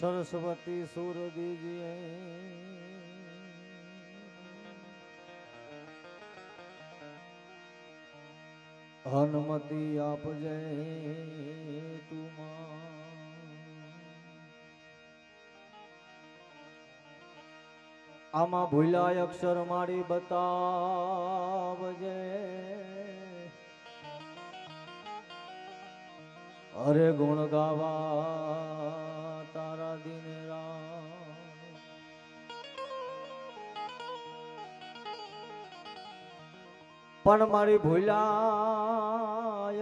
સરસ્વતી સુર દીજીએ હનુમતિ આપજે તુમા. આમાં ભૂલાય અક્ષર મારી બતાવજે. અરે ગુણ ગાવા પણ મારી ભૂલા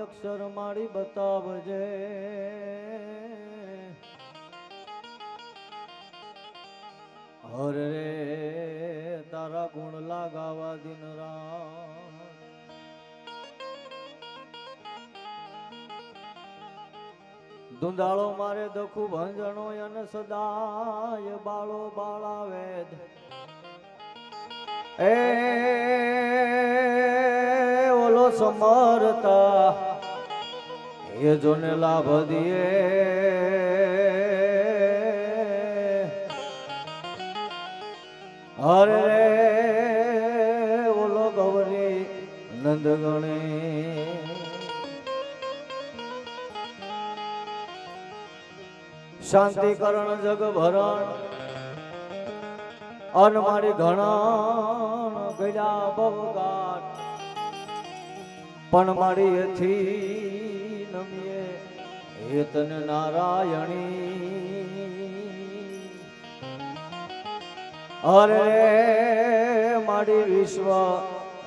અક્ષર મારી બતાવજે. હરે તારા ગુણ લાગાવા દિન ધુંધાળો મારે દખુ ભંજણો અને સદાય બાળો બાળા વેદ એ ઓલો સમરતા એ જોને લાભ દિયે અરે રે, ઓલો ગૌરી નંદ ગણે. શાંતિકરણ જગ ભરણ અન મારી ઘણા ગયા બવગાટ પણ મારી એથી નમીએ. હેતન નારાયણી. અરે મારી વિશ્વ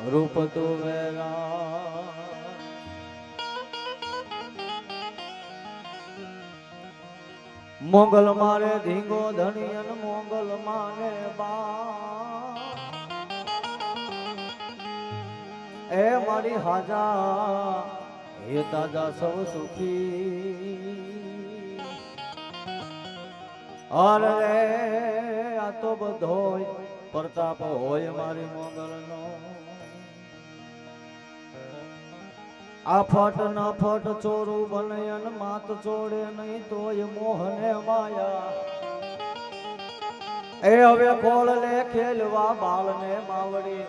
રૂપ તો વેરા. મોગલ મારે ધીંગો ધણિયન મોગલ માને બા. એ મારી હાજા હે તાજા સૌ સુખી. અરે આ તો બધો પ્રતાપ હોય મારી મોગલનો. આ ફટ ન ફટ ચોરું બને માત ચોડે નહીં તોય મોહને માયા. એ હવે કોળ લે ખેલવા બાળને માવડી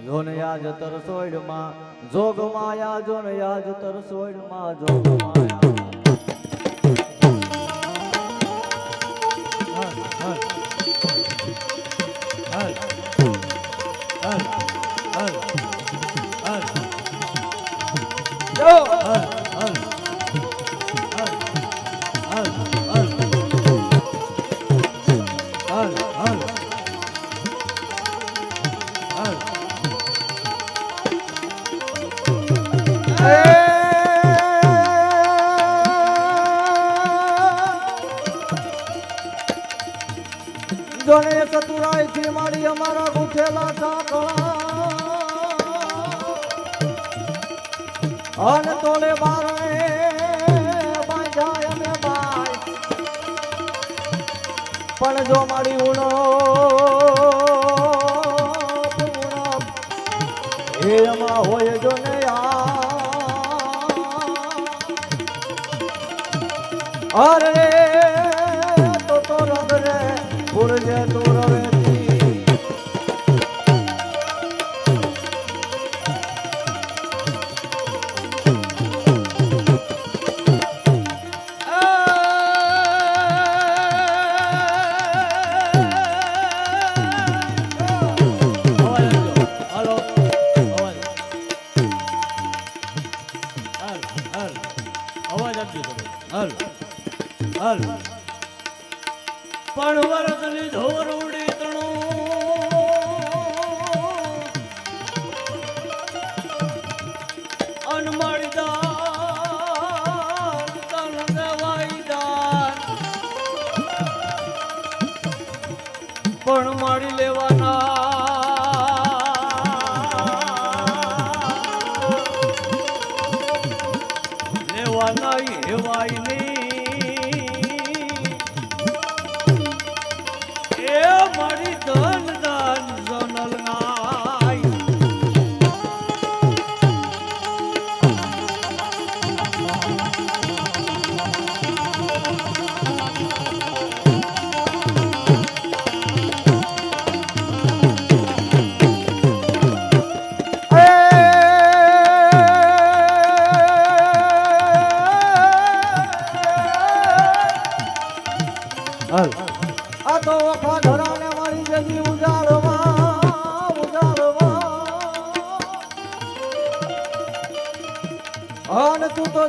જોન યાજ તર સોયડમાં જોગ માયા જોન યાજ તર સોયડમાં જોગ મારી એમાં હોય જો ને અરે હાલ હાલ. પણ વરદની ધોર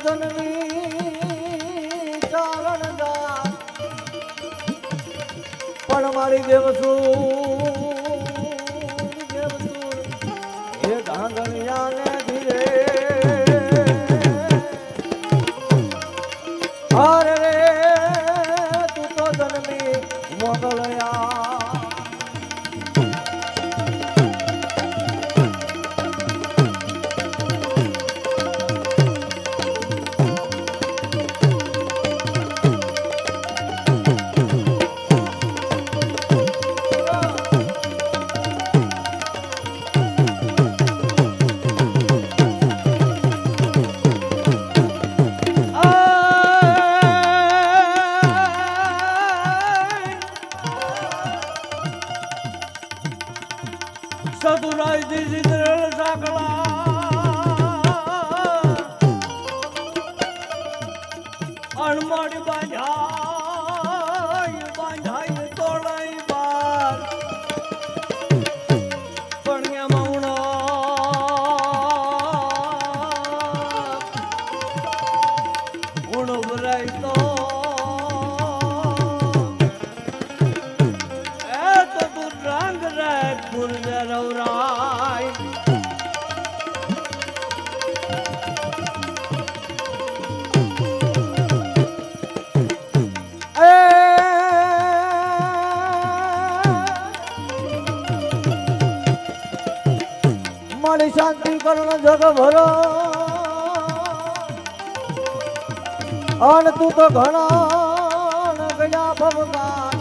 જનની મારી શાંતિ કરણ જગ ભરો. અને તું તો ઘણા ગયા ભગવાન.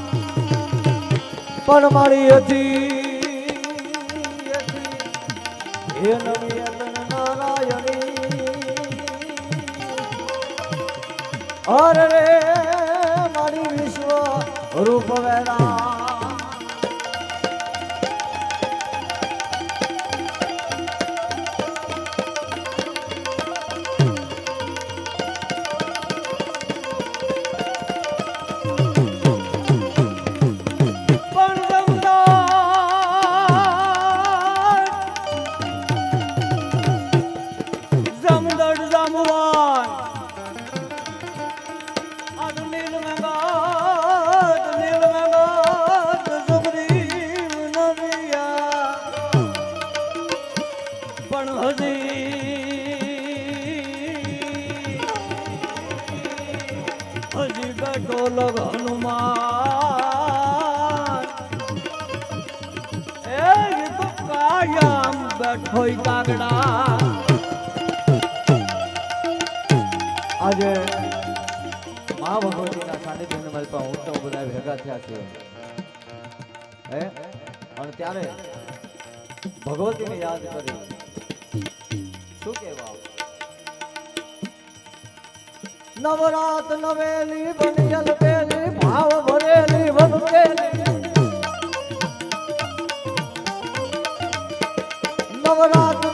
પણ મારી હતી હે નવી નારાયણી. અરે મારી વિશ્વ રૂપ વેરા બેઠો કાગડા. આજે મા ભગવતીના સાનિધ્યને મળતા હું તો બધા ભેગા થયા છે. અને ત્યારે ભગવતીને યાદ કરી. શું કહેવા? નવરાત નવેલી બનિયલ પેલી, ભાવ ભરેલી નવરાત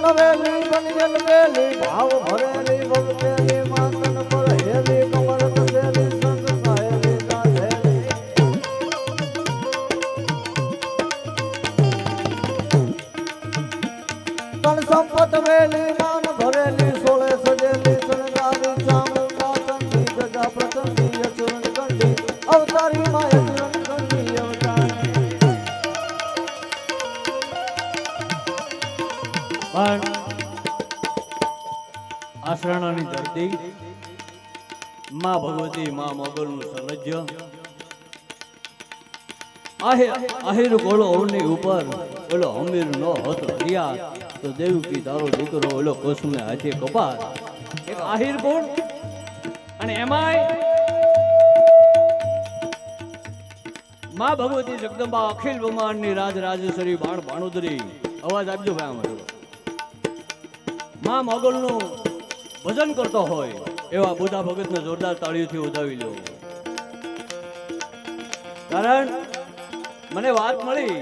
નવેલી બનિયલ પેલી ભાવ ભરેલી માતન માં આહે, આહિર ગોળો ઓની ઉપર. ઓલો અમીર નો હતો રિયા તો દેવકી તારો દીકરો ઓલો કુસુમે હાથે કપાર એક આહિર ગુણ અને એમાંયમાં ભગવતી જગદંબા અખિલ બ્રહ્માંડની રાજ રાજેશ્વરી બાણ ભાણુદરી. અવાજ આપજો ભાઈ અમારો માં મોગલનું ભજન કરતો હોય. એવા બુધા ભગતને જોરદાર તાળીઓથી ઉદાવી લો કારણ, મને વાત મળી.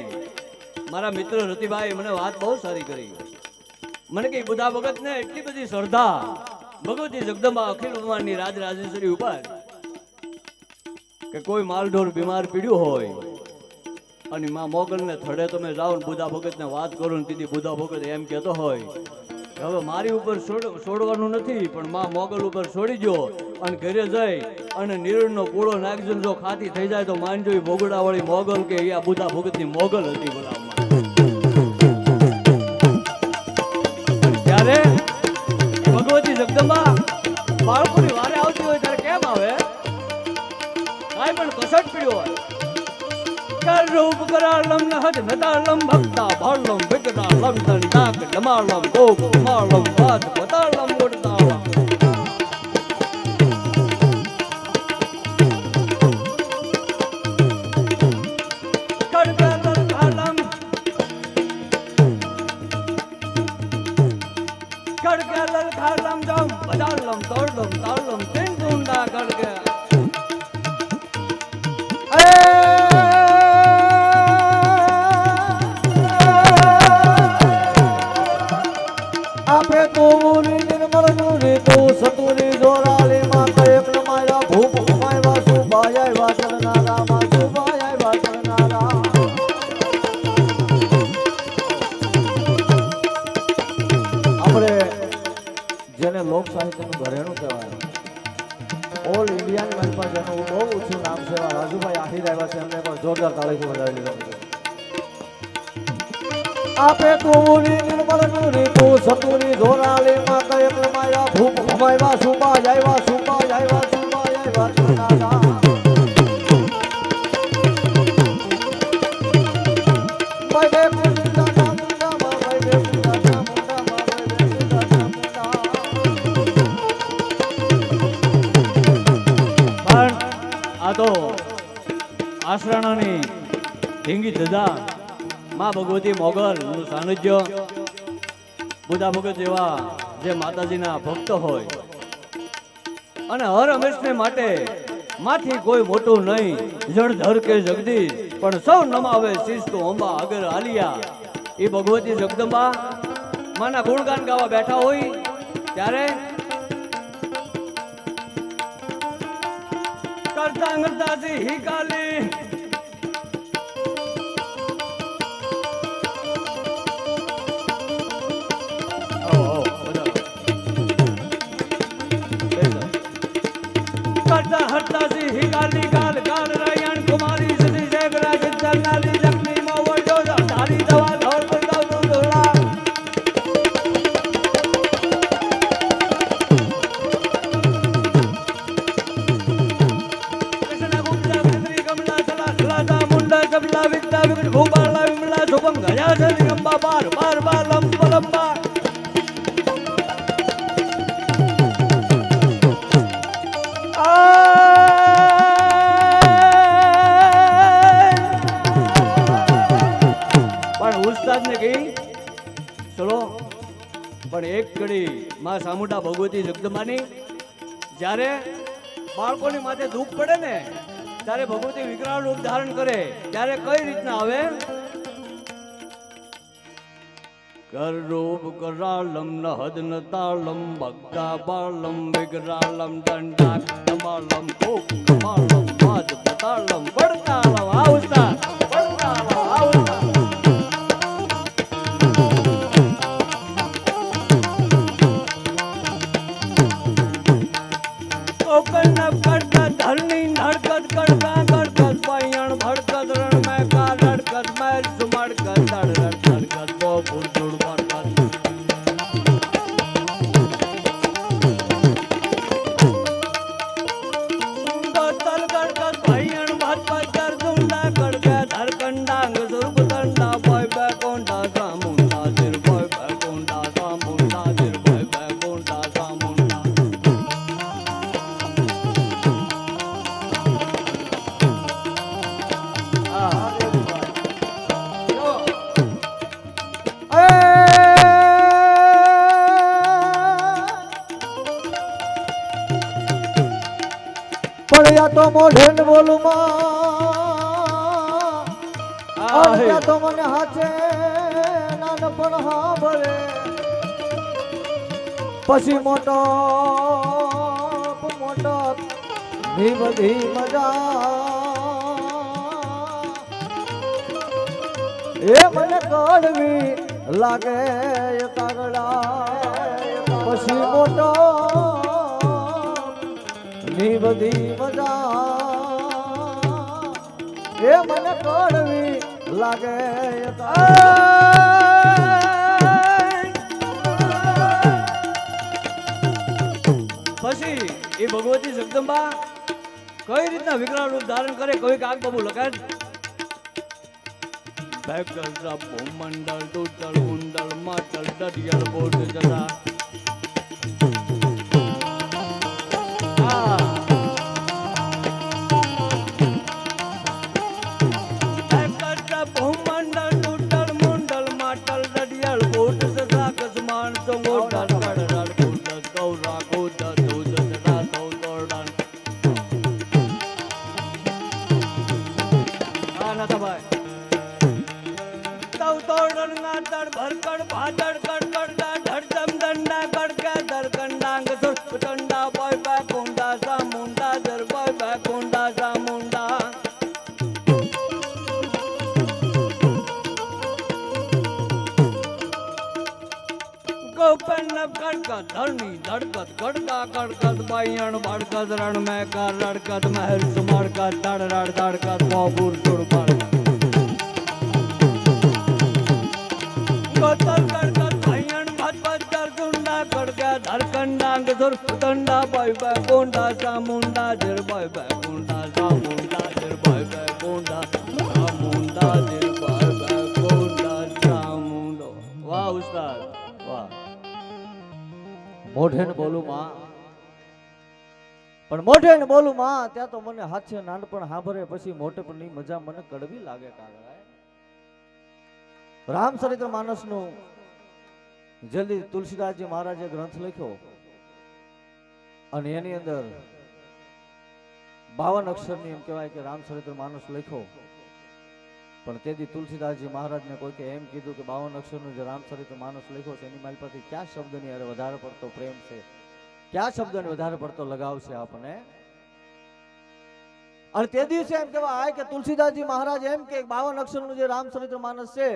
મારા મિત્ર રતિભાઈ મને વાત બહુ સારી કરી. મને કે બુધા ભગતને એટલી બધી શ્રદ્ધા ભગવતી જગદંબા અખિલ ભગવાનની રાજ રાજેશ્વરી ઉપર કે કોઈ માલઢોર બીમાર પીડ્યું હોય અને માં મોગલને થડે તમે જાઓ ને બુધા ભગતને વાત કરો ને દીદી બુધા ભગત એમ કહેતો હોય હવે મારી ઉપર છોડવાનું નથી, પણ માં મોગલ ઉપર છોડી જો અને ઘરે જઈ અને નિરણનો પૂળો નાખજો જો ખાતી થઈ જાય તો માનજો એ ભોગડાવાળી મોગલ કે આ બુધા ભગતની મોગલ હતી બોલાવમાં ત્યારે ભગવતી જગદંબા બાળકોની વારે આવતી હોય ત્યારે કેમ આવે? કાંઈ પણ કસટ પીડ્યો હોય. રૂપ કરાલમ નહજ નતાલમ ભક્તા ભાલમ વિકટાલમ દંડાક ડમાલમ ગોપ કમાલમ વાદ પતાલમ મોગલ, નું સાનિધ્ય. બુધા ભગત જેવા જે માતાજીના ભક્ત હોય. અને હર હંમેશને માટે માથી કોઈ મોટું નહીં. જળધર કે જગદીશ, પણ સૌ નમાવે શીશ અંબા આગળ આલિયા. એ ભગવતી જગદંબા માના ગુણગાન ગાવા બેઠા હોય, ત્યારે કરતા કરતા હી હરતા સી હી એક કડી માં સામુંડા ભગવતી જગદમાની. જ્યારે બાળકોની માથે દુઃખ પડે ને, ત્યારે ભગવતી વિકરાળ રૂપ ધારણ કરે, ત્યારે કઈ રીતના આવે? કરૂપ કરાલમ નહદ નતાલમ ભક્તા બાલમ વિકરાલમ દંડા કમાલમ ભૂખ કમાલમ વાદ પતાલમ પડતાલમ આ પડ્યા તો મોઢેન બોલું માં. અડ્યા તો મને હાથે નાનપણ હા ભરે પછી મોટો મોટો ધીમ ધીમ મજા એ મને કડવી લાગે કાગડા. પછી મોટો બધી મજા એ મને કડવી લાગે પછી એ ભગવતી જગદંબા કઈ રીતના વિકરાળ રૂપ ધારણ કરે, કવિ કાગ બાબુ લખાય ભૂમંડળ તૂટલ કુંડળ માટલ દરિયલ બોટ જતા. ગોપન કડકત ધરણી ધડકત ગડકા કડકત બાયણ બડકત રણ મેં કર રડકત મહેર સુમડકત ધડ રડ ધડકત મોબુર સુડબડ ગોતલ કડકત બાયણ ભદ ભદ દર ગુંડા કડકા ધરકંડાંગ સુર તંડા બાય બાય કોંડા સામુંડા જર બાય બાય મોઢે ને બોલું માં પણ મોઢે ને બોલું માં ત્યાં તો મને હાથે નાનપણ સાંભળે પછી મોટેપણની મજા મને કડવી લાગે કાગડા રામચરિત્ર માનસનું જલ્દી તુલસીદાસજી મહારાજે ગ્રંથ લખ્યો. અને એની અંદર બાવન અક્ષરની એમ કહેવાય કે રામચરિત્ર માનસ લખ્યો. પણ તેથી તુલસીદાસજી મહારાજને કોઈકે એમ કીધું કે બાવન અક્ષરનું જે રામચરિત માનસ લખ્યો છે, એની મારી પાસે ક્યાં શબ્દની અરે વધારે પડતો પ્રેમ છે? ક્યાં શબ્દને વધારે પડતો લગાવ છે આપણે અને તે દિવસે એમ કહેવાય કે તુલસીદાસજી મહારાજ એમ કે બાવન અક્ષરનું જે રામચરિત્ર માનસ છે,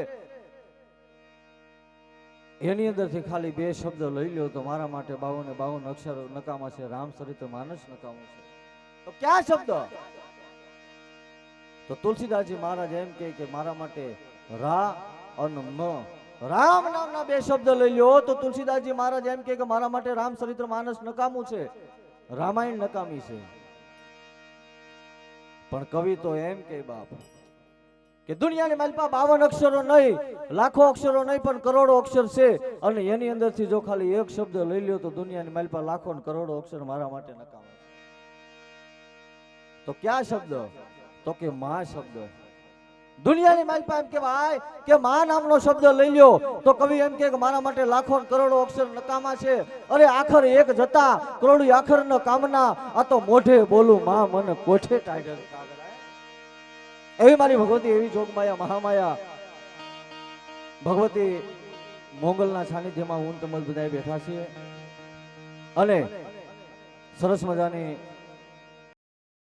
એની અંદરથી ખાલી બે શબ્દ લઈ લ્યો તો મારા માટે બાવન બાવન અક્ષર નકામા છે રામચરિત્ર માનસ નકામું છે. તો કયા શબ્દ? તો તુલસીદાસજી મહારાજ એમ કે મારા માટે રા અને મ. રામ નામના બે શબ્દ લઈ લ્યો. તો તુલસીદાસજી મહારાજ એમ કે મારા માટે રામચરિત્ર માનસ નકામું છે. રામાયણ નકામી છે. પણ કવિ તો એમ કે બાપ કે દુનિયાની માલપા બાવન અક્ષરો નહીં, લાખો અક્ષરો નહીં, પણ કરોડો અક્ષર છે. અને એની અંદરથી જો ખાલી એક શબ્દ લઈ લ્યો, તો દુનિયાની માલપા લાખો કરોડો અક્ષર મારા માટે નકામા તો ક્યાં શબ્દ? તો કે માં શબ્દ. દુનિયાની માલપા એમ કહેવાય કે માં નામનો શબ્દ લઈ લ્યો. તો કવિ એમ કે મારા માટે લાખો કરોડો અક્ષર નકામા છે. અરે આખર એક જતા કરોડી આખર ન કામના. આ તો મોઢે બોલું, માં, મન કોઠે ટાઈગર એવી મારી ભગવતી, એવી જોગમાયા, મહામાયા. ભગવતી મોંગલના સાનિધ્યમાં હું તમલ બધા બેઠા છીએ અને સરસ મજાની